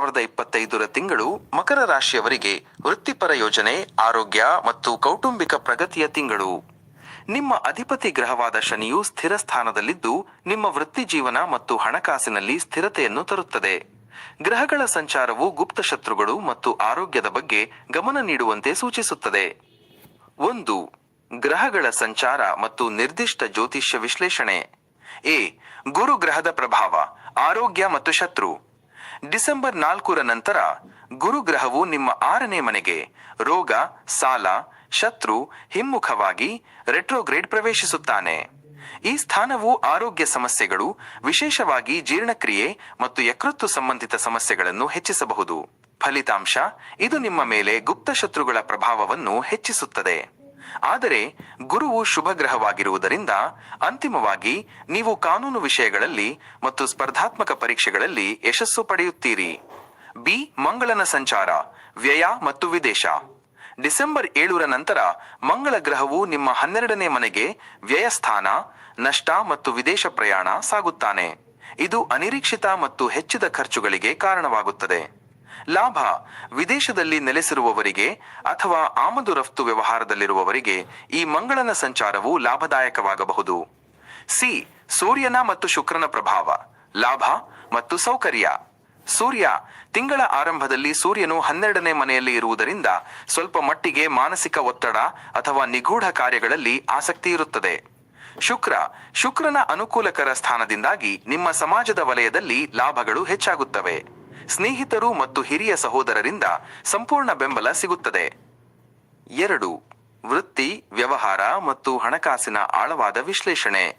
ಸಾವಿರದ ಇಪ್ಪತ್ತೈದರ ತಿಂಗಳು ಮಕರ ರಾಶಿಯವರಿಗೆ ವೃತ್ತಿಪರ ಯೋಜನೆ, ಆರೋಗ್ಯ ಮತ್ತು ಕೌಟುಂಬಿಕ ಪ್ರಗತಿಯ ತಿಂಗಳು. ನಿಮ್ಮ ಅಧಿಪತಿ ಗ್ರಹವಾದ ಶನಿಯು ಸ್ಥಿರ ಸ್ಥಾನದಲ್ಲಿದ್ದು, ನಿಮ್ಮ ವೃತ್ತಿ ಜೀವನ ಮತ್ತು ಹಣಕಾಸಿನಲ್ಲಿ ಸ್ಥಿರತೆಯನ್ನು ತರುತ್ತದೆ. ಗ್ರಹಗಳ ಸಂಚಾರವು ಗುಪ್ತ ಶತ್ರುಗಳು ಮತ್ತು ಆರೋಗ್ಯದ ಬಗ್ಗೆ ಗಮನ ನೀಡುವಂತೆ ಸೂಚಿಸುತ್ತದೆ. ಒಂದು, ಗ್ರಹಗಳ ಸಂಚಾರ ಮತ್ತು ನಿರ್ದಿಷ್ಟ ಜ್ಯೋತಿಷ್ಯ ವಿಶ್ಲೇಷಣೆ. ಎ, ಗುರು ಗ್ರಹದ ಪ್ರಭಾವ, ಆರೋಗ್ಯ ಮತ್ತು ಶತ್ರು. ಡಿಸೆಂಬರ್ ನಾಲ್ಕರ ನಂತರ ಗುರು ಗ್ರಹವು ನಿಮ್ಮ ಆರನೇ ಮನೆಗೆ ರೋಗ, ಸಾಲ, ಶತ್ರು, ಹಿಮ್ಮುಖವಾಗಿ ರೆಟ್ರೋಗ್ರೇಡ್ ಪ್ರವೇಶಿಸುತ್ತಾನೆ. ಈ ಸ್ಥಾನವು ಆರೋಗ್ಯ ಸಮಸ್ಯೆಗಳು, ವಿಶೇಷವಾಗಿ ಜೀರ್ಣಕ್ರಿಯೆ ಮತ್ತು ಯಕೃತ್ತು ಸಂಬಂಧಿತ ಸಮಸ್ಯೆಗಳನ್ನು ಹೆಚ್ಚಿಸಬಹುದು. ಫಲಿತಾಂಶ, ಇದು ನಿಮ್ಮ ಮೇಲೆ ಗುಪ್ತ ಶತ್ರುಗಳ ಪ್ರಭಾವವನ್ನು ಹೆಚ್ಚಿಸುತ್ತದೆ. ಆದರೆ ಗುರುವು ಶುಭಗ್ರಹವಾಗಿರುವುದರಿಂದ ಅಂತಿಮವಾಗಿ ನೀವು ಕಾನೂನು ವಿಷಯಗಳಲ್ಲಿ ಮತ್ತು ಸ್ಪರ್ಧಾತ್ಮಕ ಪರೀಕ್ಷೆಗಳಲ್ಲಿ ಯಶಸ್ಸು ಪಡೆಯುತ್ತೀರಿ. ಬಿ. ಮಂಗಳನ ಸಂಚಾರ, ವ್ಯಯ ಮತ್ತು ವಿದೇಶ. ಡಿಸೆಂಬರ್ ಏಳರ ನಂತರ ಮಂಗಳ ಗ್ರಹವು ನಿಮ್ಮ ಹನ್ನೆರಡನೇ ಮನೆಗೆ ವ್ಯಯಸ್ಥಾನ, ನಷ್ಟ ಮತ್ತು ವಿದೇಶ ಪ್ರಯಾಣ ಸಾಗುತ್ತಾನೆ. ಇದು ಅನಿರೀಕ್ಷಿತ ಮತ್ತು ಹೆಚ್ಚಿದ ಖರ್ಚುಗಳಿಗೆ ಕಾರಣವಾಗುತ್ತದೆ. ಲಾಭ ವಿದೇಶದಲ್ಲಿ ನೆಲೆಸಿರುವವರಿಗೆ ಅಥವಾ ಆಮದು ರಫ್ತು ವ್ಯವಹಾರದಲ್ಲಿರುವವರಿಗೆ ಈ ಮಂಗಳನ ಸಂಚಾರವು ಲಾಭದಾಯಕವಾಗಬಹುದು. ಸಿ. ಸೂರ್ಯನ ಮತ್ತು ಶುಕ್ರನ ಪ್ರಭಾವ, ಲಾಭ ಮತ್ತು ಸೌಕರ್ಯ. ಸೂರ್ಯ ತಿಂಗಳ ಆರಂಭದಲ್ಲಿ ಸೂರ್ಯನು ಹನ್ನೆರಡನೇ ಮನೆಯಲ್ಲಿ ಇರುವುದರಿಂದ ಸ್ವಲ್ಪ ಮಟ್ಟಿಗೆ ಮಾನಸಿಕ ಒತ್ತಡ ಅಥವಾ ನಿಗೂಢ ಕಾರ್ಯಗಳಲ್ಲಿ ಆಸಕ್ತಿ ಇರುತ್ತದೆ. ಶುಕ್ರ, ಶುಕ್ರನ ಅನುಕೂಲಕರ ಸ್ಥಾನದಿಂದಾಗಿ ನಿಮ್ಮ ಸಮಾಜದ ವಲಯದಲ್ಲಿ ಲಾಭಗಳು ಹೆಚ್ಚಾಗುತ್ತವೆ. ಸ್ನೇಹಿತರು ಮತ್ತು ಹಿರಿಯ ಸಹೋದರರಿಂದ ಸಂಪೂರ್ಣ ಬೆಂಬಲ ಸಿಗುತ್ತದೆ. ಎರಡು, ವೃತ್ತಿ, ವ್ಯವಹಾರ ಮತ್ತು ಹಣಕಾಸಿನ ಆಳವಾದ ವಿಶ್ಲೇಷಣೆ.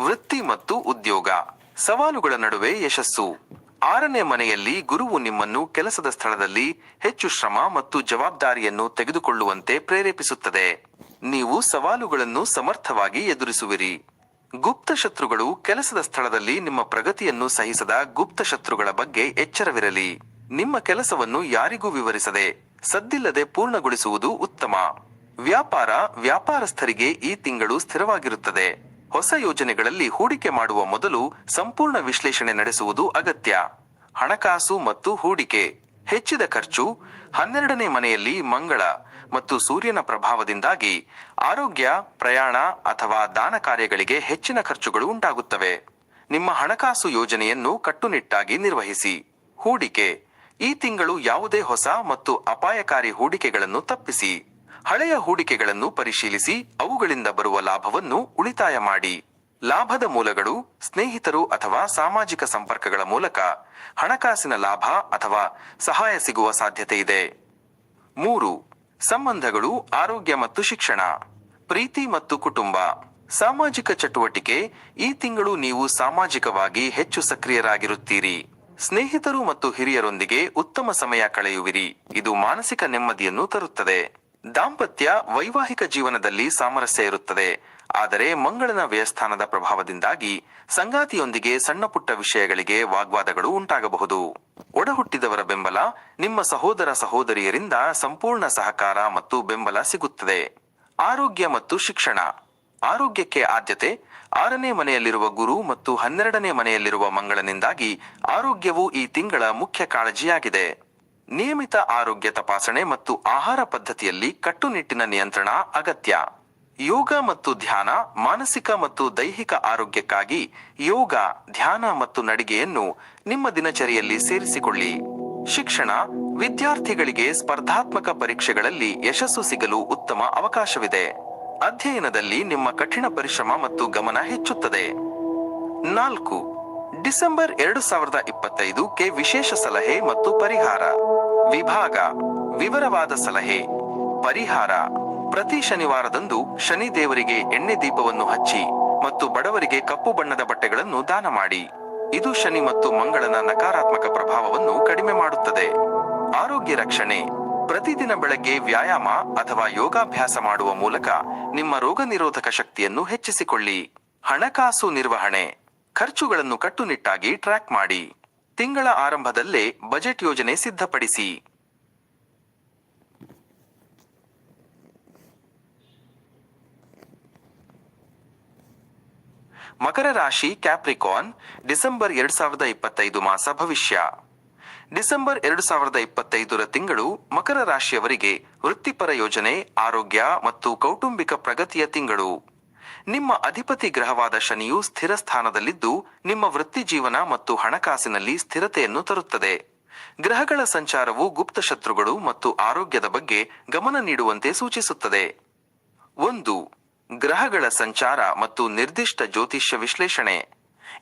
ವೃತ್ತಿ ಮತ್ತು ಉದ್ಯೋಗ. ಸವಾಲುಗಳ ನಡುವೆ ಯಶಸ್ಸು. ಆರನೇ ಮನೆಯಲ್ಲಿ ಗುರುವು ನಿಮ್ಮನ್ನು ಕೆಲಸದ ಸ್ಥಳದಲ್ಲಿ ಹೆಚ್ಚು ಶ್ರಮ ಮತ್ತು ಜವಾಬ್ದಾರಿಯನ್ನು ತೆಗೆದುಕೊಳ್ಳುವಂತೆ ಪ್ರೇರೇಪಿಸುತ್ತದೆ. ನೀವು ಸವಾಲುಗಳನ್ನು ಸಮರ್ಥವಾಗಿ ಎದುರಿಸುವಿರಿ. ಗುಪ್ತ ಶತ್ರುಗಳು ಕೆಲಸದ ಸ್ಥಳದಲ್ಲಿ ನಿಮ್ಮ ಪ್ರಗತಿಯನ್ನು ಸಹಿಸದ ಗುಪ್ತ ಶತ್ರುಗಳ ಬಗ್ಗೆ ಎಚ್ಚರವಿರಲಿ. ನಿಮ್ಮ ಕೆಲಸವನ್ನು ಯಾರಿಗೂ ವಿವರಿಸದೆ, ಸದ್ದಿಲ್ಲದೆ ಪೂರ್ಣಗೊಳಿಸುವುದು ಉತ್ತಮ. ವ್ಯಾಪಾರ, ವ್ಯಾಪಾರಸ್ಥರಿಗೆ ಈ ತಿಂಗಳು ಸ್ಥಿರವಾಗಿರುತ್ತದೆ. ಹೊಸ ಯೋಜನೆಗಳಲ್ಲಿ ಹೂಡಿಕೆ ಮಾಡುವ ಮೊದಲು ಸಂಪೂರ್ಣ ವಿಶ್ಲೇಷಣೆ ನಡೆಸುವುದು ಅಗತ್ಯ. ಹಣಕಾಸು ಮತ್ತು ಹೂಡಿಕೆ. ಹೆಚ್ಚಿದ ಖರ್ಚು. ಹನ್ನೆರಡನೇ ಮನೆಯಲ್ಲಿ ಮಂಗಳ. ಮತ್ತು ಸೂರ್ಯನ ಪ್ರಭಾವದಿಂದಾಗಿ ಆರೋಗ್ಯ, ಪ್ರಯಾಣ ಅಥವಾ ದಾನ ಕಾರ್ಯಗಳಿಗೆ ಹೆಚ್ಚಿನ ಖರ್ಚುಗಳು ಉಂಟಾಗುತ್ತವೆ. ನಿಮ್ಮ ಹಣಕಾಸು ಯೋಜನೆಯನ್ನು ಕಟ್ಟುನಿಟ್ಟಾಗಿ ನಿರ್ವಹಿಸಿ. ಹೂಡಿಕೆ. ಈ ತಿಂಗಳು ಯಾವುದೇ ಹೊಸ ಮತ್ತು ಅಪಾಯಕಾರಿ ಹೂಡಿಕೆಗಳನ್ನು ತಪ್ಪಿಸಿ. ಹಳೆಯ ಹೂಡಿಕೆಗಳನ್ನು ಪರಿಶೀಲಿಸಿ, ಅವುಗಳಿಂದ ಬರುವ ಲಾಭವನ್ನು ಉಳಿತಾಯ ಮಾಡಿ. ಲಾಭದ ಮೂಲಗಳು ಸ್ನೇಹಿತರು ಅಥವಾ ಸಾಮಾಜಿಕ ಸಂಪರ್ಕಗಳ ಮೂಲಕ ಹಣಕಾಸಿನ ಲಾಭ ಅಥವಾ ಸಹಾಯ ಸಿಗುವ ಸಾಧ್ಯತೆ ಇದೆ. ಮೂರು. ಸಂಬಂಧಗಳು, ಆರೋಗ್ಯ ಮತ್ತು ಶಿಕ್ಷಣ, ಪ್ರೀತಿ ಮತ್ತು ಕುಟುಂಬ, ಸಾಮಾಜಿಕ ಚಟುವಟಿಕೆ, ಈ ತಿಂಗಳು ನೀವು ಸಾಮಾಜಿಕವಾಗಿ ಹೆಚ್ಚು ಸಕ್ರಿಯರಾಗಿರುತ್ತೀರಿ. ಸ್ನೇಹಿತರು ಮತ್ತು ಹಿರಿಯರೊಂದಿಗೆ ಉತ್ತಮ ಸಮಯ ಕಳೆಯುವಿರಿ. ಇದು ಮಾನಸಿಕ ನೆಮ್ಮದಿಯನ್ನು ತರುತ್ತದೆ. ದಾಂಪತ್ಯ ವೈವಾಹಿಕ ಜೀವನದಲ್ಲಿ ಸಾಮರಸ್ಯ ಇರುತ್ತದೆ. ಆದರೆ ಮಂಗಳನ ವ್ಯಯಸ್ಥಾನದ ಪ್ರಭಾವದಿಂದಾಗಿ ಸಂಗಾತಿಯೊಂದಿಗೆ ಸಣ್ಣಪುಟ್ಟ ವಿಷಯಗಳಿಗೆ ವಾಗ್ವಾದಗಳು ಉಂಟಾಗಬಹುದು. ಒಡಹುಟ್ಟಿದವರ ಬೆಂಬಲ ನಿಮ್ಮ ಸಹೋದರ ಸಹೋದರಿಯರಿಂದ ಸಂಪೂರ್ಣ ಸಹಕಾರ ಮತ್ತು ಬೆಂಬಲ ಸಿಗುತ್ತದೆ. ಆರೋಗ್ಯ ಮತ್ತು ಶಿಕ್ಷಣ. ಆರೋಗ್ಯಕ್ಕೆ ಆದ್ಯತೆ, ಆರನೇ ಮನೆಯಲ್ಲಿರುವ ಗುರು ಮತ್ತು ಹನ್ನೆರಡನೇ ಮನೆಯಲ್ಲಿರುವ ಮಂಗಳನಿಂದಾಗಿ ಆರೋಗ್ಯವು ಈ ತಿಂಗಳ ಮುಖ್ಯ ಕಾಳಜಿಯಾಗಿದೆ. ನಿಯಮಿತ ಆರೋಗ್ಯ ತಪಾಸಣೆ ಮತ್ತು ಆಹಾರ ಪದ್ಧತಿಯಲ್ಲಿ ಕಟ್ಟುನಿಟ್ಟಿನ ನಿಯಂತ್ರಣ ಅಗತ್ಯ. ಯೋಗ ಮತ್ತು ಧ್ಯಾನ ಮಾನಸಿಕ ಮತ್ತು ದೈಹಿಕ ಆರೋಗ್ಯಕ್ಕಾಗಿ ಯೋಗ, ಧ್ಯಾನ ಮತ್ತು ನಡಿಗೆಯನ್ನು ನಿಮ್ಮ ದಿನಚರಿಯಲ್ಲಿ ಸೇರಿಸಿಕೊಳ್ಳಿ. ಶಿಕ್ಷಣ ವಿದ್ಯಾರ್ಥಿಗಳಿಗೆ ಸ್ಪರ್ಧಾತ್ಮಕ ಪರೀಕ್ಷೆಗಳಲ್ಲಿ ಯಶಸ್ಸು ಸಿಗಲು ಉತ್ತಮ ಅವಕಾಶವಿದೆ. ಅಧ್ಯಯನದಲ್ಲಿ ನಿಮ್ಮ ಕಠಿಣ ಪರಿಶ್ರಮ ಮತ್ತು ಗಮನ ಹೆಚ್ಚುತ್ತದೆ. ನಾಲ್ಕು, ಡಿಸೆಂಬರ್ ಎರಡು ಸಾವಿರದ ಇಪ್ಪತ್ತೈದು ಕೆ ವಿಶೇಷ ಸಲಹೆ ಮತ್ತು ಪರಿಹಾರ. ವಿಭಾಗ, ವಿವರವಾದ ಸಲಹೆ, ಪರಿಹಾರ. ಪ್ರತಿ ಶನಿವಾರದಂದು ಶನಿ ದೇವರಿಗೆ ಎಣ್ಣೆ ದೀಪವನ್ನು ಹಚ್ಚಿ ಮತ್ತು ಬಡವರಿಗೆ ಕಪ್ಪು ಬಣ್ಣದ ಬಟ್ಟೆಗಳನ್ನು ದಾನ ಮಾಡಿ. ಇದು ಶನಿ ಮತ್ತು ಮಂಗಳನ ನಕಾರಾತ್ಮಕ ಪ್ರಭಾವವನ್ನು ಕಡಿಮೆ ಮಾಡುತ್ತದೆ. ಆರೋಗ್ಯ ರಕ್ಷಣೆ. ಪ್ರತಿದಿನ ಬೆಳಗ್ಗೆ ವ್ಯಾಯಾಮ ಅಥವಾ ಯೋಗಾಭ್ಯಾಸ ಮಾಡುವ ಮೂಲಕ ನಿಮ್ಮ ರೋಗ ನಿರೋಧಕ ಶಕ್ತಿಯನ್ನು ಹೆಚ್ಚಿಸಿಕೊಳ್ಳಿ. ಹಣಕಾಸು ನಿರ್ವಹಣೆ. ಖರ್ಚುಗಳನ್ನು ಕಟ್ಟುನಿಟ್ಟಾಗಿ ಟ್ರ್ಯಾಕ್ ಮಾಡಿ. ತಿಂಗಳ ಆರಂಭದಲ್ಲೇ ಬಜೆಟ್ ಯೋಜನೆ ಸಿದ್ಧಪಡಿಸಿ. ಮಕರ ರಾಶಿ ಕ್ಯಾಪ್ರಿಕಾನ್ ಡಿಸೆಂಬರ್ ಎರಡ್ ಸಾವಿರದ ಇಪ್ಪತ್ತೈದು ಮಾಸ ಭವಿಷ್ಯ. ಡಿಸೆಂಬರ್ ಎರಡು ಸಾವಿರದ ಇಪ್ಪತ್ತೈದರ ತಿಂಗಳು ಮಕರ ರಾಶಿಯವರಿಗೆ ವೃತ್ತಿಪರ ಯೋಜನೆ, ಆರೋಗ್ಯ ಮತ್ತು ಕೌಟುಂಬಿಕ ಪ್ರಗತಿಯ ತಿಂಗಳು. ನಿಮ್ಮ ಅಧಿಪತಿ ಗ್ರಹವಾದ ಶನಿಯು ಸ್ಥಿರ ಸ್ಥಾನದಲ್ಲಿದ್ದು, ನಿಮ್ಮ ವೃತ್ತಿ ಜೀವನ ಮತ್ತು ಹಣಕಾಸಿನಲ್ಲಿ ಸ್ಥಿರತೆಯನ್ನು ತರುತ್ತದೆ. ಗ್ರಹಗಳ ಸಂಚಾರವು ಗುಪ್ತ ಶತ್ರುಗಳು ಮತ್ತು ಆರೋಗ್ಯದ ಬಗ್ಗೆ ಗಮನ ನೀಡುವಂತೆ ಸೂಚಿಸುತ್ತದೆ. ಒಂದು ಗ್ರಹಗಳ ಸಂಚಾರ ಮತ್ತು ನಿರ್ದಿಷ್ಟ ಜ್ಯೋತಿಷ್ಯ ವಿಶ್ಲೇಷಣೆ.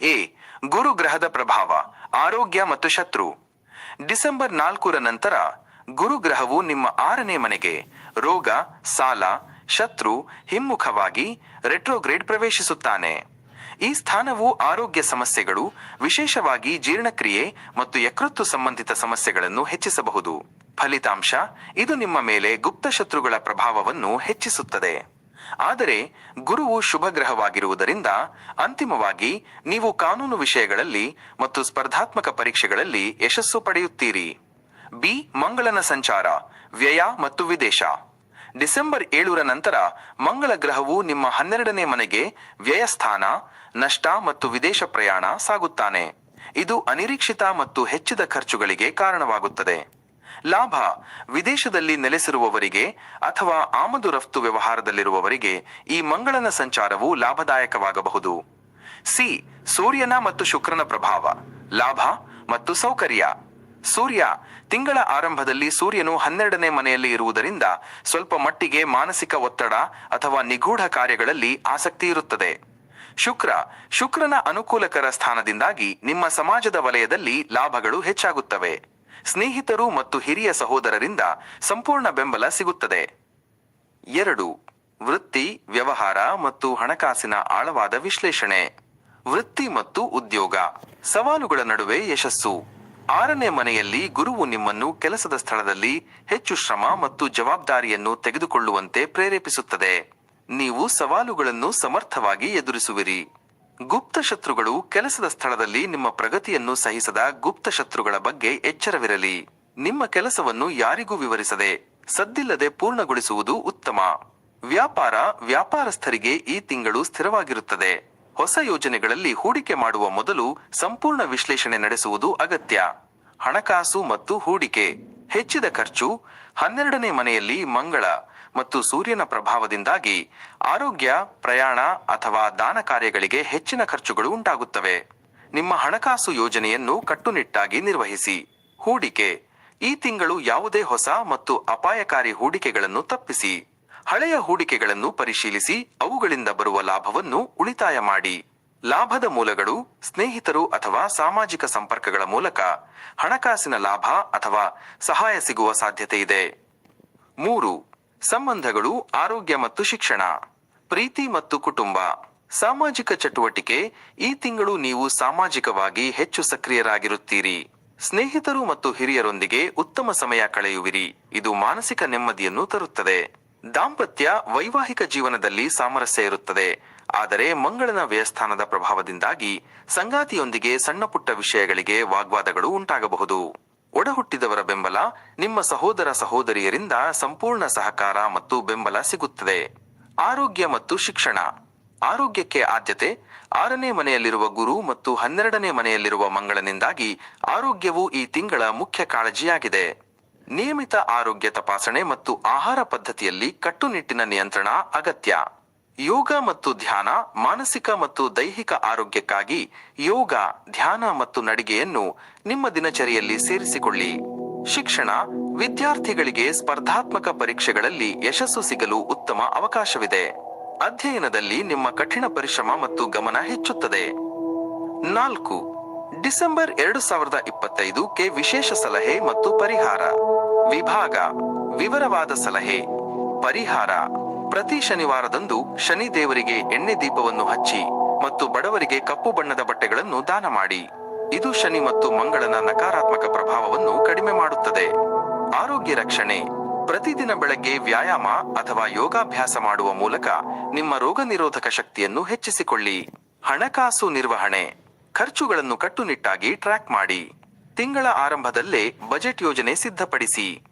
ಎ. ಗುರು ಗ್ರಹದ ಪ್ರಭಾವ, ಆರೋಗ್ಯ ಮತ್ತು ಶತ್ರು. ಡಿಸೆಂಬರ್ ನಾಲ್ಕರ ನಂತರ ಗುರು ಗ್ರಹವು ನಿಮ್ಮ ಆರನೇ ಮನೆಗೆ ರೋಗ, ಸಾಲ, ಶತ್ರು ಹಿಮ್ಮುಖವಾಗಿ ರೆಟ್ರೋಗ್ರೇಡ್ ಪ್ರವೇಶಿಸುತ್ತಾನೆ. ಈ ಸ್ಥಾನವು ಆರೋಗ್ಯ ಸಮಸ್ಯೆಗಳು, ವಿಶೇಷವಾಗಿ ಜೀರ್ಣಕ್ರಿಯೆ ಮತ್ತು ಯಕೃತ್ತು ಸಂಬಂಧಿತ ಸಮಸ್ಯೆಗಳನ್ನು ಹೆಚ್ಚಿಸಬಹುದು. ಫಲಿತಾಂಶ, ಇದು ನಿಮ್ಮ ಮೇಲೆ ಗುಪ್ತ ಶತ್ರುಗಳ ಪ್ರಭಾವವನ್ನು ಹೆಚ್ಚಿಸುತ್ತದೆ. ಆದರೆ ಗುರುವು ಶುಭಗ್ರಹವಾಗಿರುವುದರಿಂದ ಅಂತಿಮವಾಗಿ ನೀವು ಕಾನೂನು ವಿಷಯಗಳಲ್ಲಿ ಮತ್ತು ಸ್ಪರ್ಧಾತ್ಮಕ ಪರೀಕ್ಷೆಗಳಲ್ಲಿ ಯಶಸ್ಸು ಪಡೆಯುತ್ತೀರಿ. ಬಿ. ಮಂಗಳನ ಸಂಚಾರ, ವ್ಯಯ ಮತ್ತು ವಿದೇಶ. ಡಿಸೆಂಬರ್ ಏಳರ ನಂತರ ಮಂಗಳ ಗ್ರಹವು ನಿಮ್ಮ ಹನ್ನೆರಡನೇ ಮನೆಗೆ ವ್ಯಯಸ್ಥಾನ, ನಷ್ಟ ಮತ್ತು ವಿದೇಶ ಪ್ರಯಾಣ ಸಾಗುತ್ತಾನೆ. ಇದು ಅನಿರೀಕ್ಷಿತ ಮತ್ತು ಹೆಚ್ಚಿದ ಖರ್ಚುಗಳಿಗೆ ಕಾರಣವಾಗುತ್ತದೆ. ಲಾಭ ವಿದೇಶದಲ್ಲಿ ನೆಲೆಸಿರುವವರಿಗೆ ಅಥವಾ ಆಮದು ರಫ್ತು ವ್ಯವಹಾರದಲ್ಲಿರುವವರಿಗೆ ಈ ಮಂಗಳನ ಸಂಚಾರವು ಲಾಭದಾಯಕವಾಗಬಹುದು. ಸಿ. ಸೂರ್ಯನ ಮತ್ತು ಶುಕ್ರನ ಪ್ರಭಾವ, ಲಾಭ ಮತ್ತು ಸೌಕರ್ಯ. ಸೂರ್ಯ ತಿಂಗಳ ಆರಂಭದಲ್ಲಿ ಸೂರ್ಯನು ಹನ್ನೆರಡನೇ ಮನೆಯಲ್ಲಿ ಇರುವುದರಿಂದ ಸ್ವಲ್ಪ ಮಟ್ಟಿಗೆ ಮಾನಸಿಕ ಒತ್ತಡ ಅಥವಾ ನಿಗೂಢ ಕಾರ್ಯಗಳಲ್ಲಿ ಆಸಕ್ತಿ ಇರುತ್ತದೆ. ಶುಕ್ರ, ಶುಕ್ರನ ಅನುಕೂಲಕರ ಸ್ಥಾನದಿಂದಾಗಿ ನಿಮ್ಮ ಸಮಾಜದ ವಲಯದಲ್ಲಿ ಲಾಭಗಳು ಹೆಚ್ಚಾಗುತ್ತವೆ. ಸ್ನೇಹಿತರು ಮತ್ತು ಹಿರಿಯ ಸಹೋದರರಿಂದ ಸಂಪೂರ್ಣ ಬೆಂಬಲ ಸಿಗುತ್ತದೆ. ಎರಡು, ವೃತ್ತಿ, ವ್ಯವಹಾರ ಮತ್ತು ಹಣಕಾಸಿನ ಆಳವಾದ ವಿಶ್ಲೇಷಣೆ. ವೃತ್ತಿ ಮತ್ತು ಉದ್ಯೋಗ. ಸವಾಲುಗಳ ನಡುವೆ ಯಶಸ್ಸು. ಆರನೇ ಮನೆಯಲ್ಲಿ ಗುರುವು ನಿಮ್ಮನ್ನು ಕೆಲಸದ ಸ್ಥಳದಲ್ಲಿ ಹೆಚ್ಚು ಶ್ರಮ ಮತ್ತು ಜವಾಬ್ದಾರಿಯನ್ನು ತೆಗೆದುಕೊಳ್ಳುವಂತೆ ಪ್ರೇರೇಪಿಸುತ್ತದೆ. ನೀವು ಸವಾಲುಗಳನ್ನು ಸಮರ್ಥವಾಗಿ ಎದುರಿಸುವಿರಿ. ಗುಪ್ತ ಶತ್ರುಗಳು ಕೆಲಸದ ಸ್ಥಳದಲ್ಲಿ ನಿಮ್ಮ ಪ್ರಗತಿಯನ್ನು ಸಹಿಸದ ಗುಪ್ತ ಶತ್ರುಗಳ ಬಗ್ಗೆ ಎಚ್ಚರವಿರಲಿ. ನಿಮ್ಮ ಕೆಲಸವನ್ನು ಯಾರಿಗೂ ವಿವರಿಸದೆ, ಸದ್ದಿಲ್ಲದೆ ಪೂರ್ಣಗೊಳಿಸುವುದು ಉತ್ತಮ. ವ್ಯಾಪಾರ ವ್ಯಾಪಾರಸ್ಥರಿಗೆ ಈ ತಿಂಗಳು ಸ್ಥಿರವಾಗಿರುತ್ತದೆ. ಹೊಸ ಯೋಜನೆಗಳಲ್ಲಿ ಹೂಡಿಕೆ ಮಾಡುವ ಮೊದಲು ಸಂಪೂರ್ಣ ವಿಶ್ಲೇಷಣೆ ನಡೆಸುವುದು ಅಗತ್ಯ. ಹಣಕಾಸು ಮತ್ತು ಹೂಡಿಕೆ. ಹೆಚ್ಚಿದ ಖರ್ಚು. ಹನ್ನೆರಡನೇ ಮನೆಯಲ್ಲಿ ಮಂಗಳ. ಮತ್ತು ಸೂರ್ಯನ ಪ್ರಭಾವದಿಂದಾಗಿ ಆರೋಗ್ಯ, ಪ್ರಯಾಣ ಅಥವಾ ದಾನ ಕಾರ್ಯಗಳಿಗೆ ಹೆಚ್ಚಿನ ಖರ್ಚುಗಳು ಉಂಟಾಗುತ್ತವೆ. ನಿಮ್ಮ ಹಣಕಾಸು ಯೋಜನೆಯನ್ನು ಕಟ್ಟುನಿಟ್ಟಾಗಿ ನಿರ್ವಹಿಸಿ. ಹೂಡಿಕೆ. ಈ ತಿಂಗಳು ಯಾವುದೇ ಹೊಸ ಮತ್ತು ಅಪಾಯಕಾರಿ ಹೂಡಿಕೆಗಳನ್ನು ತಪ್ಪಿಸಿ. ಹಳೆಯ ಹೂಡಿಕೆಗಳನ್ನು ಪರಿಶೀಲಿಸಿ, ಅವುಗಳಿಂದ ಬರುವ ಲಾಭವನ್ನು ಉಳಿತಾಯ ಮಾಡಿ. ಲಾಭದ ಮೂಲಗಳು ಸ್ನೇಹಿತರು ಅಥವಾ ಸಾಮಾಜಿಕ ಸಂಪರ್ಕಗಳ ಮೂಲಕ ಹಣಕಾಸಿನ ಲಾಭ ಅಥವಾ ಸಹಾಯ ಸಿಗುವ ಸಾಧ್ಯತೆ ಇದೆ. ಮೂರು. ಸಂಬಂಧಗಳು, ಆರೋಗ್ಯ ಮತ್ತು ಶಿಕ್ಷಣ, ಪ್ರೀತಿ ಮತ್ತು ಕುಟುಂಬ, ಸಾಮಾಜಿಕ ಚಟುವಟಿಕೆ, ಈ ತಿಂಗಳು ನೀವು ಸಾಮಾಜಿಕವಾಗಿ ಹೆಚ್ಚು ಸಕ್ರಿಯರಾಗಿರುತ್ತೀರಿ. ಸ್ನೇಹಿತರು ಮತ್ತು ಹಿರಿಯರೊಂದಿಗೆ ಉತ್ತಮ ಸಮಯ ಕಳೆಯುವಿರಿ. ಇದು ಮಾನಸಿಕ ನೆಮ್ಮದಿಯನ್ನು ತರುತ್ತದೆ. ದಾಂಪತ್ಯ ವೈವಾಹಿಕ ಜೀವನದಲ್ಲಿ ಸಾಮರಸ್ಯ ಇರುತ್ತದೆ. ಆದರೆ ಮಂಗಳನ ವ್ಯಯಸ್ಥಾನದ ಪ್ರಭಾವದಿಂದಾಗಿ ಸಂಗಾತಿಯೊಂದಿಗೆ ಸಣ್ಣಪುಟ್ಟ ವಿಷಯಗಳಿಗೆ ವಾಗ್ವಾದಗಳು ಉಂಟಾಗಬಹುದು. ಒಡಹುಟ್ಟಿದವರ ಬೆಂಬಲ ನಿಮ್ಮ ಸಹೋದರ ಸಹೋದರಿಯರಿಂದ ಸಂಪೂರ್ಣ ಸಹಕಾರ ಮತ್ತು ಬೆಂಬಲ ಸಿಗುತ್ತದೆ. ಆರೋಗ್ಯ ಮತ್ತು ಶಿಕ್ಷಣ. ಆರೋಗ್ಯಕ್ಕೆ ಆದ್ಯತೆ, ಆರನೇ ಮನೆಯಲ್ಲಿರುವ ಗುರು ಮತ್ತು ಹನ್ನೆರಡನೇ ಮನೆಯಲ್ಲಿರುವ ಮಂಗಳನಿಂದಾಗಿ ಆರೋಗ್ಯವು ಈ ತಿಂಗಳ ಮುಖ್ಯ ಕಾಳಜಿಯಾಗಿದೆ. ನಿಯಮಿತ ಆರೋಗ್ಯ ತಪಾಸಣೆ ಮತ್ತು ಆಹಾರ ಪದ್ಧತಿಯಲ್ಲಿ ಕಟ್ಟುನಿಟ್ಟಿನ ನಿಯಂತ್ರಣ ಅಗತ್ಯ. ಯೋಗ ಮತ್ತು ಧ್ಯಾನ ಮಾನಸಿಕ ಮತ್ತು ದೈಹಿಕ ಆರೋಗ್ಯಕ್ಕಾಗಿ ಯೋಗ, ಧ್ಯಾನ ಮತ್ತು ನಡಿಗೆಯನ್ನು ನಿಮ್ಮ ದಿನಚರಿಯಲ್ಲಿ ಸೇರಿಸಿಕೊಳ್ಳಿ. ಶಿಕ್ಷಣ ವಿದ್ಯಾರ್ಥಿಗಳಿಗೆ ಸ್ಪರ್ಧಾತ್ಮಕ ಪರೀಕ್ಷೆಗಳಲ್ಲಿ ಯಶಸ್ಸು ಸಿಗಲು ಉತ್ತಮ ಅವಕಾಶವಿದೆ. ಅಧ್ಯಯನದಲ್ಲಿ ನಿಮ್ಮ ಕಠಿಣ ಪರಿಶ್ರಮ ಮತ್ತು ಗಮನ ಹೆಚ್ಚುತ್ತದೆ. ನಾಲ್ಕು, ಡಿಸೆಂಬರ್ ಎರಡು ಸಾವಿರದ ಇಪ್ಪತ್ತೈದುಕ್ಕೆ ವಿಶೇಷ ಸಲಹೆ ಮತ್ತು ಪರಿಹಾರ. ವಿಭಾಗ, ವಿವರವಾದ ಸಲಹೆ, ಪರಿಹಾರ. ಪ್ರತಿ ಶನಿವಾರದಂದು ಶನಿ ದೇವರಿಗೆ ಎಣ್ಣೆ ದೀಪವನ್ನು ಹಚ್ಚಿ ಮತ್ತು ಬಡವರಿಗೆ ಕಪ್ಪು ಬಣ್ಣದ ಬಟ್ಟೆಗಳನ್ನು ದಾನ ಮಾಡಿ. ಇದು ಶನಿ ಮತ್ತು ಮಂಗಳನ ನಕಾರಾತ್ಮಕ ಪ್ರಭಾವವನ್ನು ಕಡಿಮೆ ಮಾಡುತ್ತದೆ. ಆರೋಗ್ಯ ರಕ್ಷಣೆ. ಪ್ರತಿದಿನ ಬೆಳಗ್ಗೆ ವ್ಯಾಯಾಮ ಅಥವಾ ಯೋಗಾಭ್ಯಾಸ ಮಾಡುವ ಮೂಲಕ ನಿಮ್ಮ ರೋಗ ನಿರೋಧಕ ಶಕ್ತಿಯನ್ನು ಹೆಚ್ಚಿಸಿಕೊಳ್ಳಿ. ಹಣಕಾಸು ನಿರ್ವಹಣೆ. ಖರ್ಚುಗಳನ್ನು ಕಟ್ಟುನಿಟ್ಟಾಗಿ ಟ್ರ್ಯಾಕ್ ಮಾಡಿ. ತಿಂಗಳ ಆರಂಭದಲ್ಲೇ ಬಜೆಟ್ ಯೋಜನೆ ಸಿದ್ಧಪಡಿಸಿ.